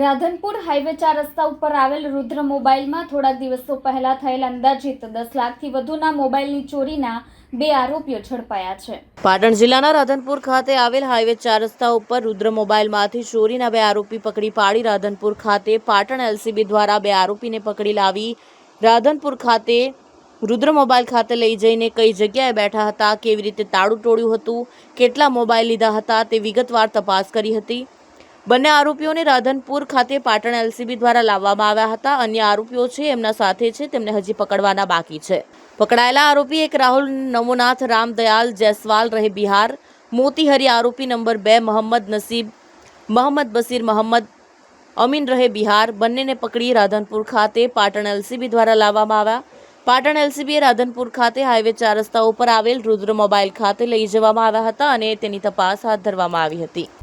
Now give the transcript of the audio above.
Radhanpur highway ચાર રસ્તા ઉપર આવેલ રુદ્ર મોબાઈલમાં થોડાક દિવસો પહેલા થયેલ અંદાજિત દસ લાખથી વધુના મોબાઈલની ચોરીના બે આરોપીઓ ઝડપાયા છે. પાટણ જિલ્લાના રાધનપુર ખાતે આવેલ હાઈવે ચાર રસ્તા ઉપર રુદ્ર મોબાઈલમાંથી ચોરીના બે આરોપી પકડી પાડી રાધનપુર ખાતે પાટણ એલસીબી દ્વારા બે આરોપીને પકડી લાવી રાધનપુર ખાતે રુદ્ર મોબાઈલ ખાતે લઈ જઈને કઈ જગ્યાએ બેઠા હતા, કેવી રીતે તાળું તોડ્યું હતું, કેટલા મોબાઈલ લીધા હતા તે વિગતવાર તપાસ કરી હતી. બંને આરોપીઓને રાધનપુર ખાતે પાટણ એલસીબી દ્વારા લાવવામાં આવ્યા હતા. અન્ય આરોપીઓ છે, એમના સાથે છે, તેમને હજી પકડવાના બાકી છે. પકડાયેલા આરોપી એક રાહુલ નમોનાથ રામદયાલ જયસ્વાલ રહે બિહાર. મોતીહરી આરોપી નંબર બે મોહમ્મદ નસીબ મોહમ્મદ બસીર મોહમ્મદ અમીન રહે બિહાર. બંનેને પકડી રાધનપુર ખાતે પાટણ એલસીબી દ્વારા લાવવામાં આવ્યા. પાટણ એલસીબીએ રાધનપુર ખાતે હાઈવે ચાર રસ્તા ઉપર આવેલ રુદ્ર મોબાઈલ ખાતે લઈ જવામાં આવ્યા હતા અને તેની તપાસ હાથ ધરવામાં આવી હતી.